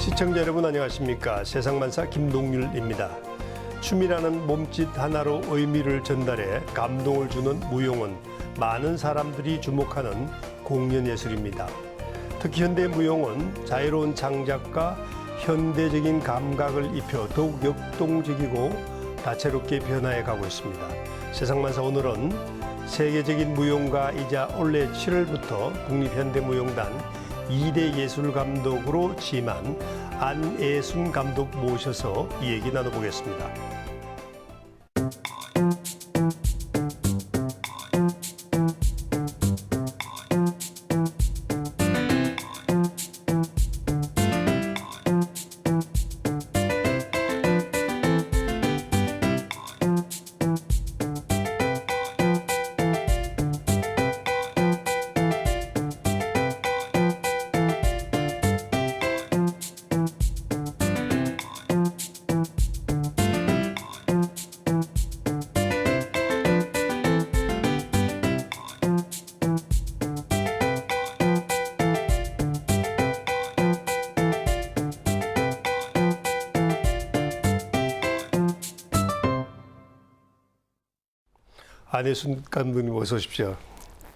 시청자 여러분 안녕하십니까 세상만사 김동률입니다. 춤이라는 몸짓 하나로 의미를 전달해 감동을 주는 무용은 많은 사람들이 주목하는 공연 예술입니다. 특히 현대 무용은 자유로운 창작과 현대적인 감각을 입혀 더욱 역동적이고 다채롭게 변화해 가고 있습니다. 세상만사 오늘은 세계적인 무용가이자 올해 7월부터 국립현대무용단 2대 예술 감독으로 취임한 안예순 감독 모셔서 이 얘기 나눠보겠습니다. 안예순 감독님 어서 오십시오.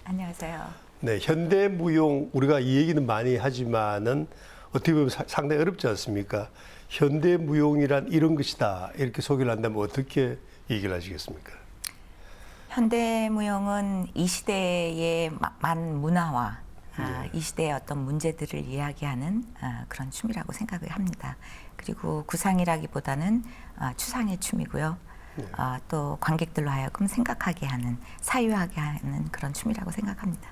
안녕하세요. 네, 현대 무용 우리가 이 얘기는 많이 하지만은 어떻게 보면 사- 상당히 어렵지 않습니까? 현대 무용이란 이런 것이다 이렇게 소개를 한다면 어떻게 얘기를 하시겠습니까? 현대 무용은 이 시대의 마- 만 문화와 아, 이 시대의 어떤 문제들을 이야기하는 아, 그런 춤이라고 생각을 합니다. 그리고 구상이라기보다는 아, 추상의 춤이고요. 아, 또 관객들로 하여금 생각하게 하는, 사유하게 하는 그런 춤이라고 생각합니다.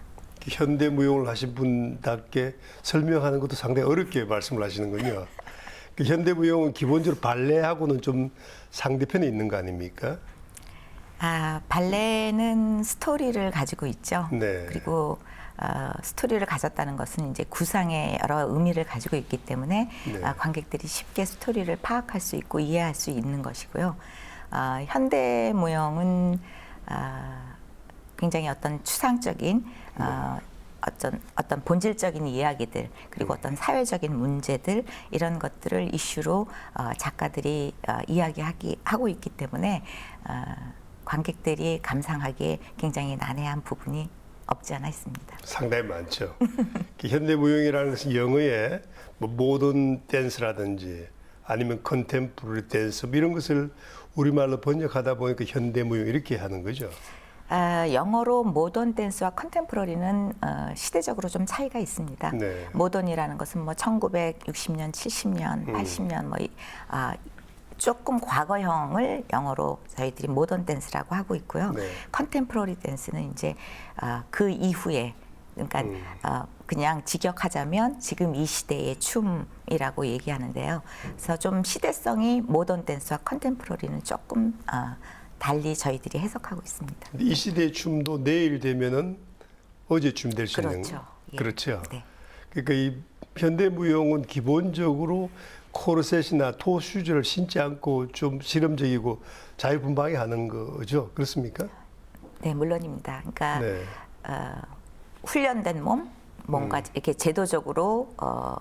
현대 무용을 하신 분답게 설명하는 것도 상당히 어렵게 말씀을 하시는군요. 그 현대 무용은 기본적으로 발레하고는 좀 상대편에 있는 거 아닙니까? 아, 발레는 스토리를 가지고 있죠. 네. 그리고 어, 스토리를 가졌다는 것은 이제 구상의 여러 의미를 가지고 있기 때문에 네. 아, 관객들이 쉽게 스토리를 파악할 수 있고 이해할 수 있는 것이고요. 아, 현대 무용은 아, 굉장히 어떤 추상적인 어, 어떤 어떤 본질적인 이야기들 그리고 어떤 사회적인 문제들 이런 것들을 이슈로 어, 작가들이 어, 이야기하기 하고 있기 때문에 어, 관객들이 감상하기에 굉장히 난해한 부분이 없지 않아 있습니다. 상당히 많죠. 그 현대 무용이라는 것은 영어에 뭐 모던 댄스라든지 아니면 컨템포러리 댄스 뭐 이런 것을 우리말로 번역하다 보니까 현대 무용 이렇게 하는 거죠. 아, 영어로 모던 댄스와 컨템포러리는 어, 시대적으로 좀 차이가 있습니다. 네. 모던이라는 것은 뭐 1960년, 70년, 음. 80년 뭐 이- 아, 조금 과거형을 영어로 저희들이 모던 댄스라고 하고 있고요. 네. 컨템포러리 댄스는 이제 아, 그 이후에 그러니까 음. 어, 그냥 직역하자면 지금 이 시대의 춤이라고 얘기하는데요. 그래서 좀 시대성이 모던 댄스와 컨템포러리는 조금 어, 달리 저희들이 해석하고 있습니다. 이 시대의 춤도 내일 되면은 어제 춤 될 수 있는 그렇죠. 예. 그렇죠. 네. 그러니까 이 현대 무용은 기본적으로 코르셋이나 토슈즈를 신지 않고 좀 실험적이고 자유분방하게 하는 거죠. 그렇습니까? 네, 물론입니다. 그러니까 네. 어, 훈련된 몸, 뭔가 음. 이렇게 제도적으로 어,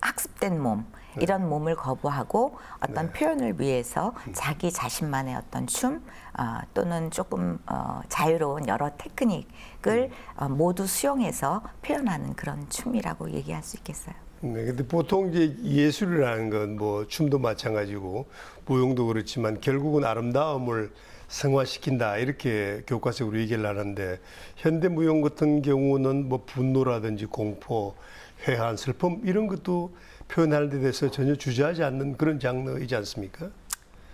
학습된 몸 이런 몸을 거부하고 어떤 네. 표현을 위해서 음. 자기 자신만의 어떤 춤 어, 또는 조금 어, 자유로운 여러 테크닉을 음. 어, 모두 수용해서 표현하는 그런 춤이라고 얘기할 수 있겠어요. 네, 근데 보통 이제 예술이라는 건 뭐 춤도 마찬가지고 무용도 그렇지만 결국은 아름다움을 승화시킨다 이렇게 교과적으로 얘기를 하는데 현대 무용 같은 경우는 뭐 분노라든지 공포, 회한, 슬픔 이런 것도 표현하는 데 대해서 전혀 주저하지 않는 그런 장르이지 않습니까?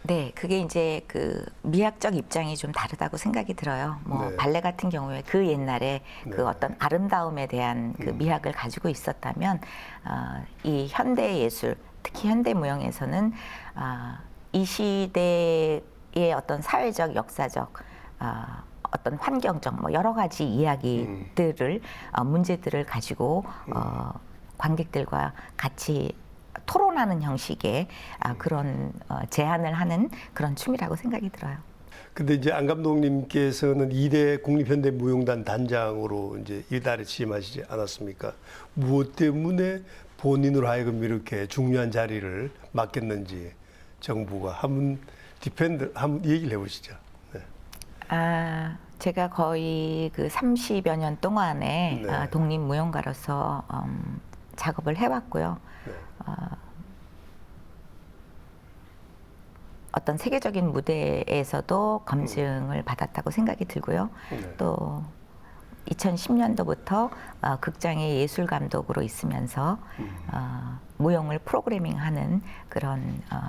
네, 그게 이제 그 미학적 입장이 좀 다르다고 생각이 들어요. 뭐 네. 발레 같은 경우에 그 옛날에 네. 그 어떤 아름다움에 대한 그 미학을 가지고 있었다면 어, 이 현대 예술, 특히 현대 무용에서는 아, 이 시대 의 어떤 사회적, 역사적 아, 어떤 환경적 뭐 여러 가지 이야기들을 어, 문제들을 가지고 어, 관객들과 같이 토론하는 형식의 아, 그런 어, 제안을 하는 그런 춤이라고 생각이 들어요. 근데 이제 안 감독님께서는 2대 국립현대무용단 단장으로 이제 이달에 취임하시지 않았습니까? 무엇 때문에 본인으로 하여금 이렇게 중요한 자리를 맡겼는지 정부가 한번 디펜드 한번 얘기를 해보시죠. 네. 아, 제가 거의 그 30여 년 동안에 네. 아, 독립무용가로서 음, 작업을 해왔고요. 네. 어떤 세계적인 무대에서도 검증을 받았다고 생각이 들고요. 네. 또 2010년도부터 어, 극장의 예술 감독으로 있으면서 어, 무용을 프로그래밍하는 그런 어,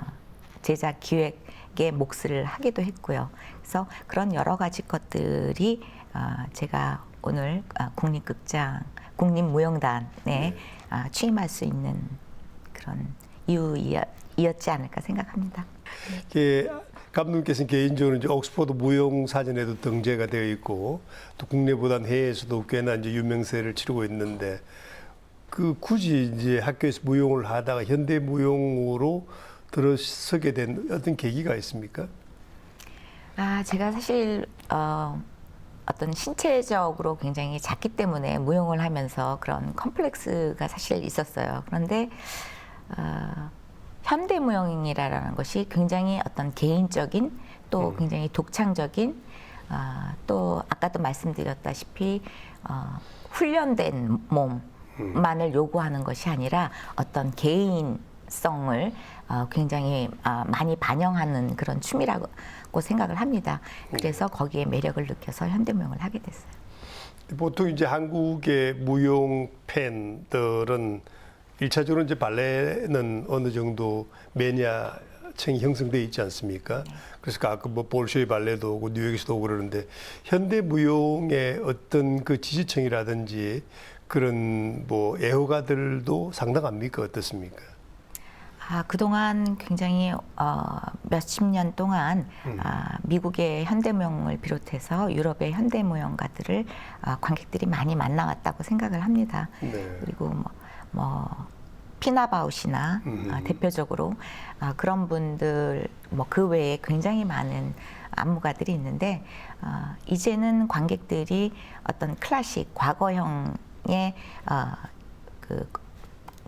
제작 기획에 몫을 하기도 했고요. 그래서 그런 여러 가지 것들이 어, 제가 오늘 어, 국립극장, 국립무용단에 어, 취임할 수 있는 그런 이유이었지 않을까 생각합니다. 이게 감독님께서는 개인적으로 이제 옥스퍼드 무용 사전에도 등재가 되어 있고 또 국내보단 해외에서도 꽤나 이제 유명세를 치르고 있는데 그 굳이 이제 학교에서 무용을 하다가 현대 무용으로 들어서게 된 어떤 계기가 있습니까? 아, 제가 사실 어, 어떤 신체적으로 굉장히 작기 때문에 무용을 하면서 그런 컴플렉스가 사실 있었어요. 그런데 어, 현대 무용이라는 것이 굉장히 어떤 개인적인 또 굉장히 독창적인 아, 또 아까도 말씀드렸다시피 어, 훈련된 몸만을 요구하는 것이 아니라 어떤 개인 성을 어, 굉장히 아, 많이 반영하는 그런 춤이라고 생각을 합니다. 그래서 거기에 매력을 느껴서 현대무용을 하게 됐어요. 보통 이제 한국의 무용 팬들은 일차적으로 이제 발레는 어느 정도 매니아 층이 형성돼 있지 않습니까? 그래서 가끔 뭐 볼쇼이 발레도 오고 뉴욕에서도 오고 그러는데 현대 무용의 어떤 그 지지층이라든지 그런 뭐 애호가들도 상당합니까? 어떻습니까? 아, 그동안 굉장히 어, 몇십 년 동안 아, 미국의 현대무용을 비롯해서 유럽의 현대무용가들을 아, 관객들이 많이 만나왔다고 생각을 합니다. 네. 그리고 뭐, 뭐 피나바웃이나 아, 대표적으로 아, 그런 분들 뭐 그 외에 굉장히 많은 안무가들이 있는데 아, 이제는 관객들이 어떤 클래식 과거형의 아, 그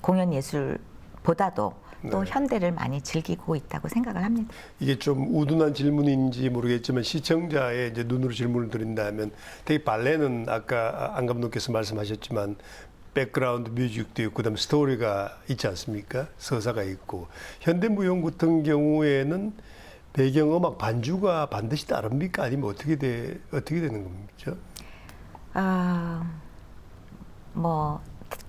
공연 예술보다도 또 네. 현대를 많이 즐기고 있다고 생각을 합니다. 이게 좀 우둔한 질문인지 모르겠지만 시청자의 이제 눈으로 질문을 드린다면 되게 발레는 아까 안 감독께서 말씀하셨지만 백그라운드 뮤직도 있고 그다음 스토리가 있지 않습니까? 서사가 있고 현대 무용 같은 경우에는 배경 음악 반주가 반드시 다릅니까? 아니면 어떻게 돼 어떻게 되는 겁니까? 아, 뭐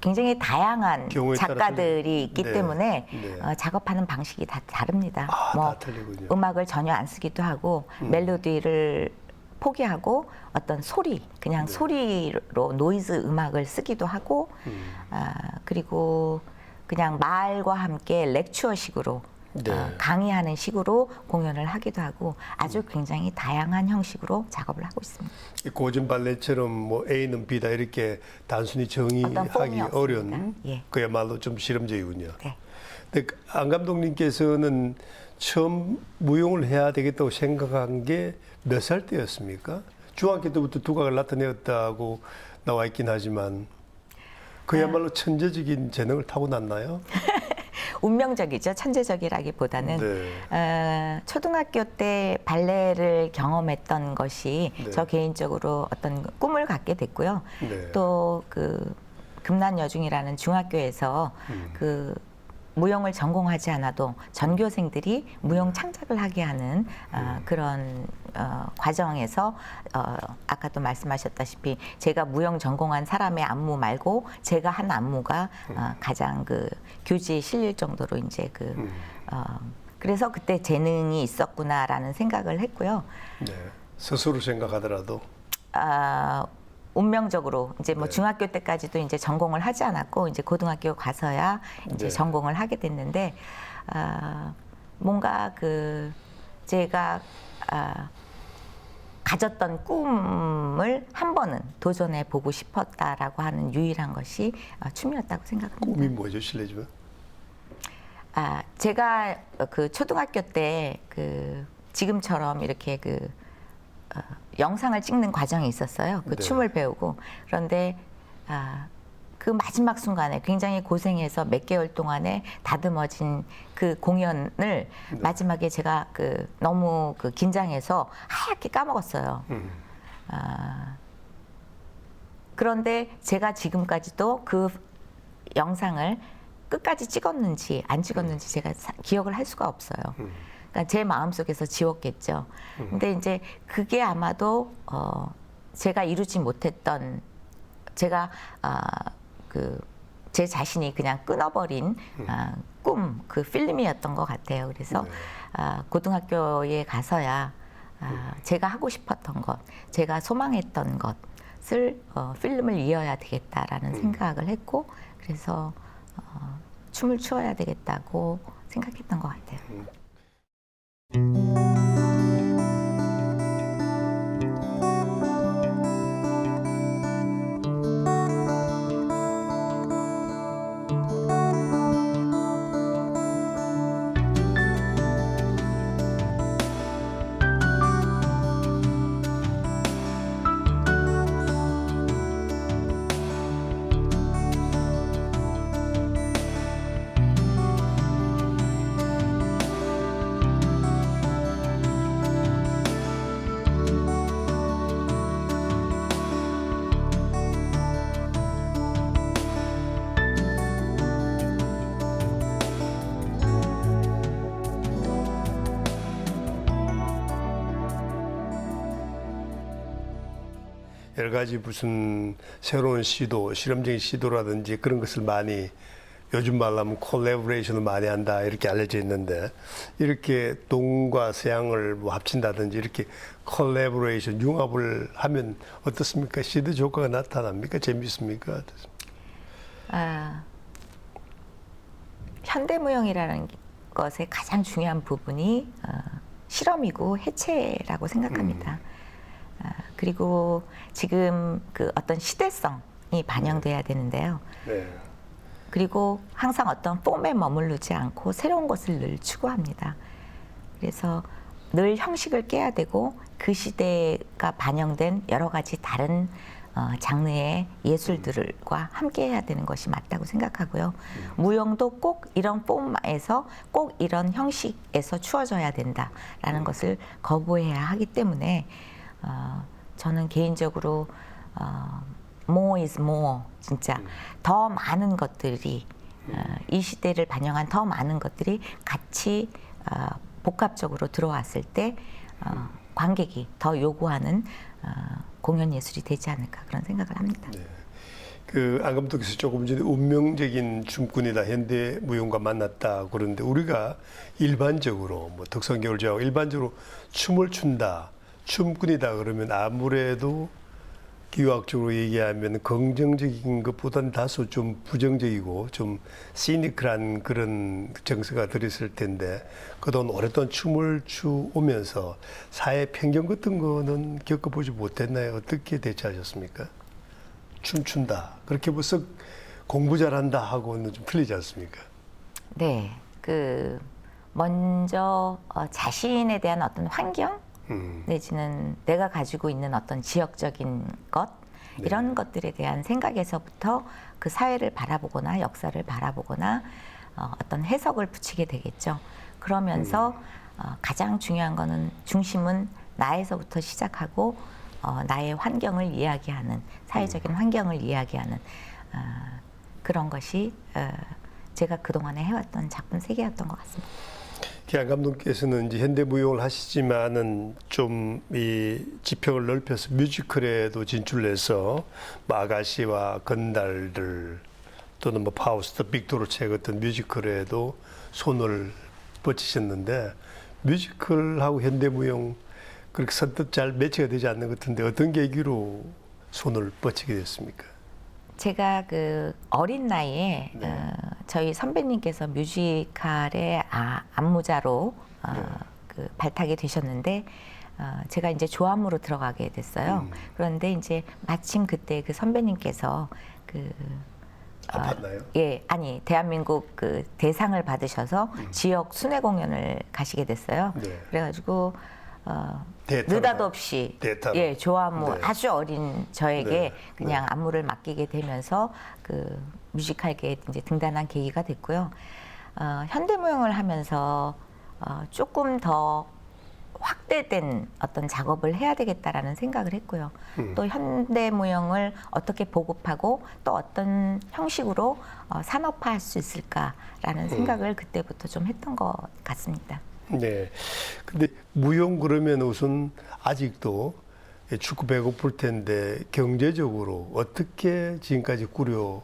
굉장히 다양한 작가들이 있기 네. 때문에 네. 어, 작업하는 방식이 다 다릅니다. 아, 뭐다 틀리군요. 음악을 전혀 안 쓰기도 하고 멜로디를 포기하고 어떤 소리 네. 그냥 소리로 노이즈 음악을 쓰기도 하고 음. 아, 그리고 그냥 말과 함께 렉처식으로 네. 어, 강의하는 식으로 공연을 하기도 하고 아주 굉장히 다양한 형식으로 작업을 하고 있습니다. 이 고전 발레처럼 뭐 A는 B다 이렇게 단순히 정의하기. 어려운 예. 그야말로 좀 실험적이군요. 네. 근데 그안 감독님께서는 처음 무용을 해야 되겠다고 생각한 게 몇 살 때였습니까? 중학교 때부터 두각을 나타내었다고 나와 있긴 하지만 그야말로 네. 천재적인 재능을 타고났나요? 운명적이죠. 천재적이라기보다는 네. 어, 초등학교 때 발레를 경험했던 것이 네. 저 개인적으로 어떤 꿈을 갖게 됐고요. 네. 또그 금난여중이라는 중학교에서 음. 그 무용을 전공하지 않아도 전교생들이 무용 창작을 하게 하는 어, 음. 그런 어, 과정에서 어, 아까도 말씀하셨다시피 제가 무용 전공한 사람의 안무 말고 제가 한 안무가 어, 가장 그 교지에 실릴 정도로 이제 그 음. 어, 그래서 그때 재능이 있었구나라는 생각을 했고요. 네. 스스로 생각하더라도 아, 운명적으로 이제 뭐 네. 중학교 때까지도 이제 전공을 하지 않았고 이제 고등학교 가서야 이제 네. 전공을 하게 됐는데 아, 뭔가 그 제가 아, 가졌던 꿈을 한 번은 도전해 보고 싶었다라고 하는 유일한 것이 아, 춤이었다고 생각합니다. 꿈이 뭐죠, 실례지만? 아, 제가 그 초등학교 때 그 지금처럼 이렇게 그 어, 영상을 찍는 과정이 있었어요. 그 네. 춤을 배우고 그런데 아, 그 마지막 순간에 굉장히 고생해서 몇 개월 동안에 다듬어진 그 공연을 네. 마지막에 제가 그 너무 그 긴장해서 하얗게 까먹었어요. 음. 아, 그런데 제가 지금까지도 그 영상을 끝까지 찍었는지 안 찍었는지 제가 사- 기억을 할 수가 없어요. 음. 그러니까 제 마음속에서 지웠겠죠. 근데 이제 그게 아마도 어 제가 이루지 못했던 제가 아그 제 자신이 그냥 끊어버린 아, 꿈, 그 필름이었던 것 같아요. 그래서 네. 아, 고등학교에 가서야 아, 제가 하고 싶었던 것, 제가 소망했던 것을 어, 필름을 이어야 되겠다라는 생각을 했고, 그래서 어, 춤을 추어야 되겠다고 생각했던 것 같아요. 여러 가지 무슨 새로운 시도, 실험적인 시도라든지 그런 것을 많이 요즘 말로 하면 콜라보레이션을 많이 한다 이렇게 알려져 있는데 이렇게 동과 서양을 뭐 합친다든지 이렇게 콜라보레이션 융합을 하면 어떻습니까? 시드 효과가 나타납니까? 재밌습니까? 어떻습니까? 아, 현대무용이라는 것의 가장 중요한 부분이 어, 실험이고 해체라고 생각합니다. 아, 그리고 지금 그 어떤 시대성이 반영돼야 되는데요. 네. 그리고 항상 어떤 폼에 머무르지 않고 새로운 것을 늘 추구합니다. 그래서 늘 형식을 깨야 되고 그 시대가 반영된 여러 가지 다른 어, 장르의 예술들과 함께 해야 되는 것이 맞다고 생각하고요. 무용도 꼭 이런 폼에서 꼭 이런 형식에서 추어져야 된다라는 것을 거부해야 하기 때문에 어, 저는 개인적으로 어, more is more 진짜. 더 많은 것들이 어, 이 시대를 반영한 더 많은 것들이 같이 어, 복합적으로 들어왔을 때 어, 관객이 더 요구하는 어, 공연 예술이 되지 않을까 그런 생각을 합니다. 그 안 감독께서 조금 전에 운명적인 춤꾼이다 현대 무용과 만났다 그러는데 우리가 일반적으로 뭐 덕성겨울제하고 일반적으로 춤을 춘다 춤꾼이다 그러면 아무래도 기하학적으로 얘기하면 긍정적인 것보다는 다소 좀 부정적이고 좀 시니컬한 그런 정서가 들었을 텐데 그동안 오랫동안 춤을 추오면서 사회 편견 같은 거는 겪어보지 못했나요? 어떻게 대처하셨습니까? 춤춘다. 그렇게 벌써 공부 잘한다 하고는 좀 틀리지 않습니까? 네, 그 먼저 어, 자신에 대한 어떤 환경 음, 내지는 내가 가지고 있는 어떤 지역적인 것 네. 이런 것들에 대한 생각에서부터 그 사회를 바라보거나 역사를 바라보거나 어, 어떤 해석을 붙이게 되겠죠. 그러면서 음. 어, 가장 중요한 거는 중심은 나에서부터 시작하고 어, 나의 환경을 이야기하는 사회적인 음. 환경을 이야기하는 어, 그런 것이 어, 제가 그동안에 해왔던 작품 세 개였던 것 같습니다. 기안 감독께서는 이제 현대 무용을 하시지만은 좀 이 지평을 넓혀서 뮤지컬에도 진출해서 뭐 아가씨와 건달들 또는 뭐 파우스트, 빅토르체 같은 뮤지컬에도 손을 뻗치셨는데 뮤지컬하고 현대 무용 그렇게 선뜻 잘 매치가 되지 않는 것 같은데 어떤 계기로 손을 뻗치게 됐습니까? 제가 그 어린 나이에 네. 어, 저희 선배님께서 뮤지컬의 아, 안무자로 어, 네. 그 발탁이 되셨는데 어, 제가 이제 조함으로 들어가게 됐어요. 음. 그런데 이제 마침 그때 그 선배님께서 그 아팠나요? 예, 아니 대한민국 그 대상을 받으셔서 음. 지역 순회 공연을 가시게 됐어요. 네. 그래가지고 어, 느닷없이 대타로. 예 조안무 네. 아주 어린 저에게 네, 그냥 안무를 맡기게 되면서 그 뮤지컬계에 이제 등단한 계기가 됐고요. 어, 현대무용을 하면서 어, 조금 더 확대된 어떤 작업을 해야 되겠다라는 생각을 했고요. 음. 또 현대무용을 어떻게 보급하고 또 어떤 형식으로 어, 산업화할 수 음. 있을까라는 생각을 그때부터 좀 했던 것 같습니다. 네. 근데 무용 그러면 우선 아직도 축구 배고플 텐데 경제적으로 어떻게 지금까지 꾸려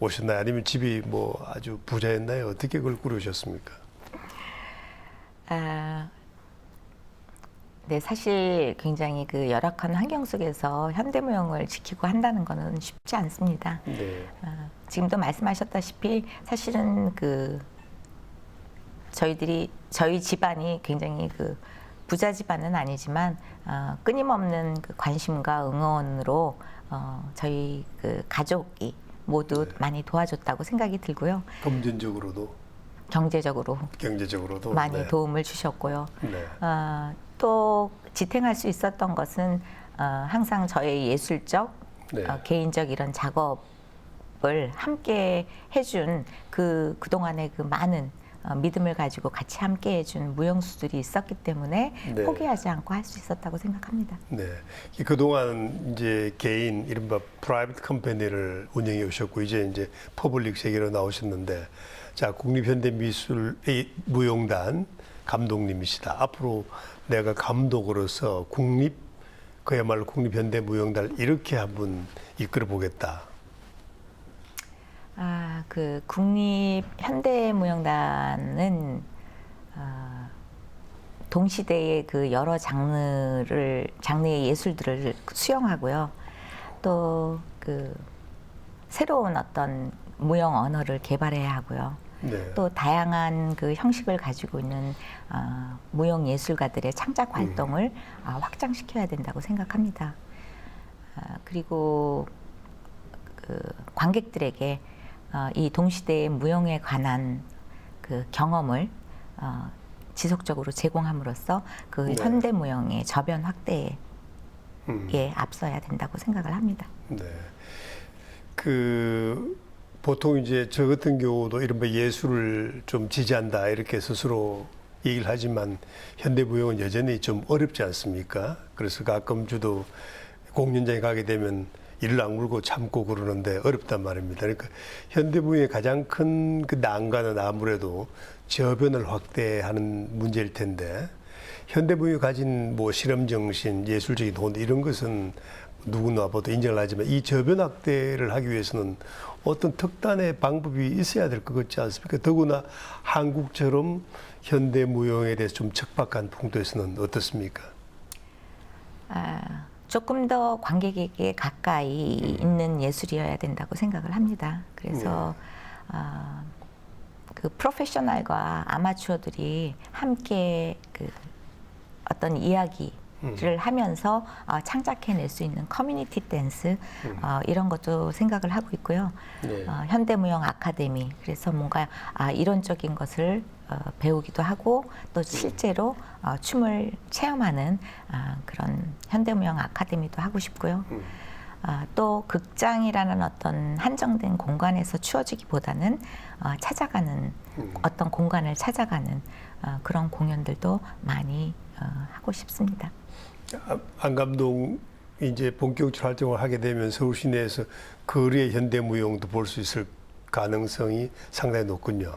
오셨나요? 아니면 집이 뭐 아주 부자였나요? 어떻게 그걸 꾸려오셨습니까? 아, 네, 사실 굉장히 그 열악한 환경 속에서 현대무용을 지키고 한다는 것은 쉽지 않습니다. 네. 아, 지금도 말씀하셨다시피 사실은 그 저희들이 저희 집안이 굉장히 그 부자 집안은 아니지만 어, 끊임없는 그 관심과 응원으로 어, 저희 그 가족이 모두 많이 도와줬다고 생각이 들고요. 금전적으로도 경제적으로 경제적으로도 많이 네. 도움을 주셨고요. 네. 어, 또 지탱할 수 있었던 것은 어, 항상 저의 예술적, 네. 어, 개인적 이런 작업을 함께 해준 그 그동안의 그 많은 어, 믿음을 가지고 같이 함께 해준 무용수들이 있었기 때문에 네. 포기하지 않고 할 수 있었다고 생각합니다. 네. 그동안 이제 개인 이른바 프라이빗 컴퍼니를 운영해 오셨고 이제 이제 퍼블릭 세계로 나오셨는데 자 국립현대미술 무용단 감독님이시다. 앞으로 내가 감독으로서 국립 그야말로 국립현대무용단을 이렇게 한번 이끌어 보겠다. 아, 그 국립 현대무용단은 어, 동시대의 그 여러 장르를 장르의 예술들을 수용하고요. 또 그 새로운 어떤 무용 언어를 개발해야 하고요. 네. 또 다양한 그 형식을 가지고 있는 어, 무용 예술가들의 창작 활동을 아, 확장시켜야 된다고 생각합니다. 아, 그리고 그 관객들에게 어, 이 동시대의 무용에 관한 그 경험을 어, 지속적으로 제공함으로써 그 네. 현대 무용의 저변 확대에 음. 앞서야 된다고 생각을 합니다. 네. 그 보통 이제 저 같은 경우도 이른바 예술을 좀 지지한다 이렇게 스스로 얘기를 하지만 현대 무용은 여전히 좀 어렵지 않습니까? 그래서 가끔 저도 공연장에 가게 되면 이를 악물고 참고 그러는데 어렵단 말입니다. 그러니까 현대무용의 가장 큰 그 난관은 아무래도 저변을 확대하는 문제일 텐데 현대무용이 가진 뭐 실험 정신, 예술적인 돈 이런 것은 누구나 봐도 인정을 하지만 이 저변 확대를 하기 위해서는 어떤 특단의 방법이 있어야 될 것 같지 않습니까? 더구나 한국처럼 현대 무용에 대해서 좀 척박한 풍토에서는 어떻습니까? 아, 조금 더 관객에게 가까이 있는 예술이어야 된다고 생각을 합니다. 그래서 아, 그 프로페셔널과 아마추어들이 함께 그 어떤 이야기 를 하면서 어, 창작해낼 수 있는 커뮤니티 댄스 어, 이런 것도 생각을 하고 있고요. 네. 어, 현대무용 아카데미 그래서 뭔가 아, 이론적인 것을 어, 배우기도 하고 또 실제로 어, 춤을 체험하는 아, 그런 현대무용 아카데미도 하고 싶고요. 아, 또 극장이라는 어떤 한정된 공간에서 추어지기보다는 어, 찾아가는 어떤 공간을 찾아가는 어, 그런 공연들도 많이 어, 하고 싶습니다. 안- 안 감독 이제 본격적으로 활동을 하게 되면 서울 시내에서 거리의 현대무용도 볼 수 있을 가능성이 상당히 높군요.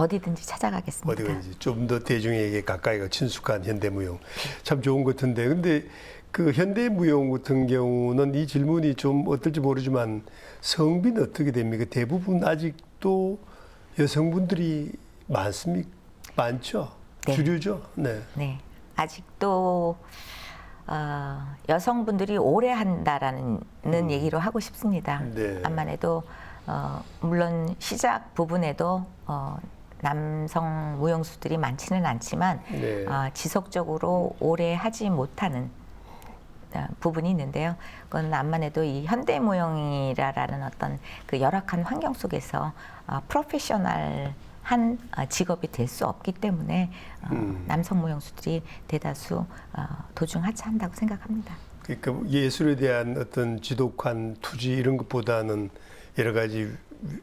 어디든지 찾아가겠습니다. 이제 좀더 대중에게 가까이가 친숙한 현대무용 참 좋은 것 같은데 근데 그 현대무용 같은 경우는 이 질문이 좀 어떨지 모르지만 성비는 어떻게 됩니까? 대부분 아직도 여성분들이 많습니까? 많죠? 네. 주류죠? 네. 네, 아직도 어, 여성분들이 오래 한다라는 얘기로 하고 싶습니다. 음. 네. 암만 해도 어, 물론 시작 부분에도 어, 남성 무용수들이 많지는 않지만 네. 어, 지속적으로 오래 하지 못하는 어, 부분이 있는데요. 그건 암만 해도 이 현대 무용이라는 어떤 그 열악한 환경 속에서 어, 프로페셔널 한 어, 직업이 될 수 없기 때문에 어, 음. 남성 무용수들이 대다수 어, 도중 하차한다고 생각합니다. 그러니까 예술에 대한 어떤 지독한 투지 이런 것보다는 여러 가지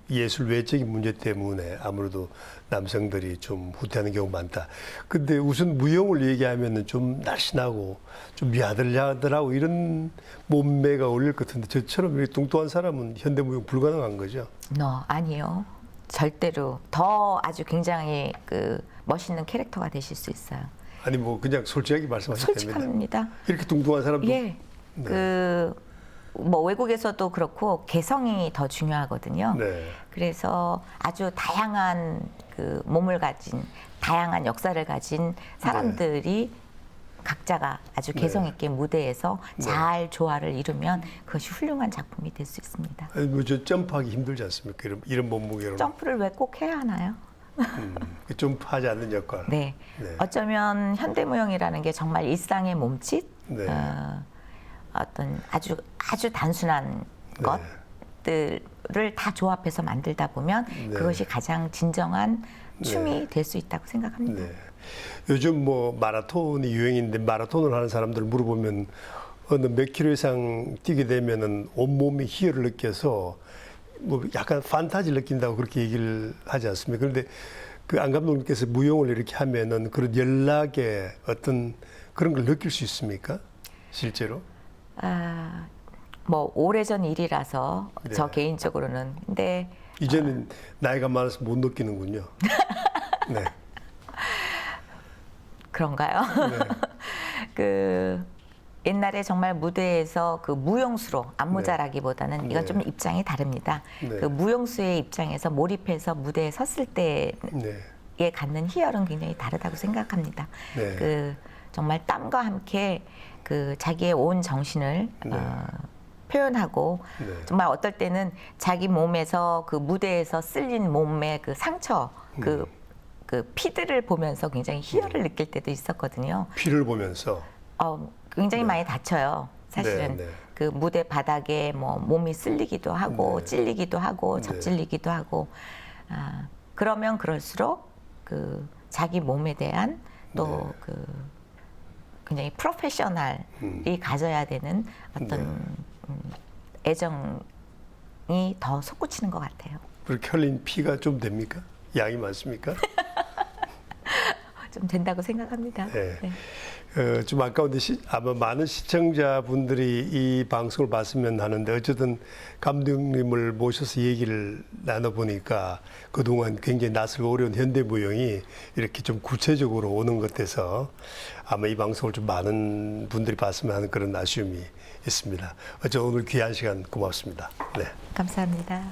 예술 외적인 문제 때문에 아무래도 남성들이 좀 후퇴하는 경우가 많다. 근데 우선 무용을 얘기하면은 좀 날씬하고 좀 야들야들하고 이런 몸매가 어울릴 것 같은데 저처럼 이렇게 뚱뚱한 사람은 현대 무용 불가능한 거죠. 너 아니요. 절대로 더 아주 굉장히 그 멋있는 캐릭터가 되실 수 있어요. 아니 뭐 그냥 솔직하게 됩니다. 솔직합니다. 이렇게 뚱뚱한 사람도 예. 그 뭐 외국에서도 그렇고 개성이 더 중요하거든요. 네. 그래서 아주 다양한 그 몸을 가진 다양한 역사를 가진 사람들이 각자가 아주 네. 개성 있게 무대에서 잘 조화를 이루면 그것이 훌륭한 작품이 될 수 있습니다. 아니 뭐저 점프하기 힘들지 않습니까? 이런 이런 몸무게로 점프를 왜 꼭 해야 하나요? 음, 점프하지 않는 역할. 네. 네. 어쩌면 현대무용이라는 게 정말 일상의 몸짓, 네. 어, 어떤 아주 아주 단순한 네. 것들을 다 조합해서 만들다 보면 네. 그것이 가장 진정한 춤이 될 수 있다고 생각합니다. 네. 요즘 뭐 마라톤이 유행인데 마라톤을 하는 사람들 물어보면 어느 몇 킬로 이상 뛰게 되면은 온몸이 희열을 느껴서 뭐 약간 판타지를 느낀다고 그렇게 얘기를 하지 않습니까? 그런데 그 안 감독님께서 무용을 이렇게 하면은 그런 연락의 어떤 그런 걸 느낄 수 있습니까? 실제로? 아, 뭐 오래전 일이라서 네. 저 개인적으로는 근데 이제는 나이가 많아서 못 느끼는군요. 네. 그런가요? 네. 그 옛날에 정말 무대에서 그 무용수로 안무자라기보다는 이건 네. 좀 입장이 다릅니다. 네. 그 무용수의 입장에서 몰입해서 무대에 섰을 때에 네. 갖는 희열은 굉장히 다르다고 생각합니다. 네. 그 정말 땀과 함께 그 자기의 온 정신을 네. 어, 표현하고 네. 정말 어떨 때는 자기 몸에서 그 무대에서 쓸린 몸의 그 상처 그 음. 그 피들을 보면서 굉장히 희열을 느낄 때도 있었거든요. 피를 보면서 어, 굉장히 많이 다쳐요. 사실은 네, 네. 그 무대 바닥에 뭐 몸이 쓸리기도 하고 네. 찔리기도 하고 네. 접질리기도 하고 아, 그러면 그럴수록 그 자기 몸에 대한 또 네. 그 굉장히 프로페셔널이 음. 가져야 되는 어떤 네. 음, 애정이 더 솟구치는 것 같아요. 그렇게 흘린 피가 좀 됩니까? 양이 많습니까? 좀 된다고 생각합니다. 네. 네. 어, 좀 아까운데 시, 아마 많은 시청자분들이 이 방송을 봤으면 하는데 어쨌든 감독님을 모셔서 얘기를 나눠보니까 그동안 굉장히 낯설고 어려운 현대무용이 이렇게 좀 구체적으로 오는 것 같아서 아마 이 방송을 좀 많은 분들이 봤으면 하는 그런 아쉬움이 있습니다. 어쨌든 오늘 귀한 시간 고맙습니다. 네. 감사합니다.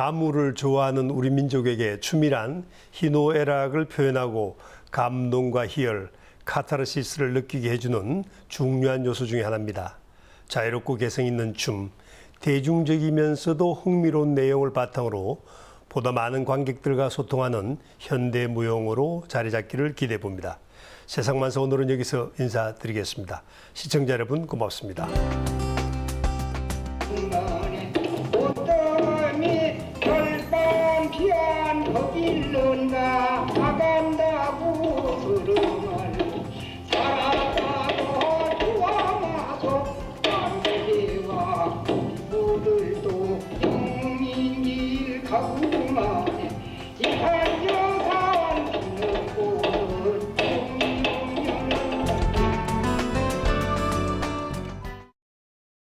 가물을 좋아하는 우리 민족에게 춤이란 희노애락을 표현하고 감동과 희열, 카타르시스를 느끼게 해주는 중요한 요소 중의 하나입니다. 자유롭고 개성 있는 춤, 대중적이면서도 흥미로운 내용을 바탕으로 보다 많은 관객들과 소통하는 현대 무용으로 자리 잡기를 기대해 봅니다. 세상만사 오늘은 여기서 인사드리겠습니다. 시청자 여러분 고맙습니다.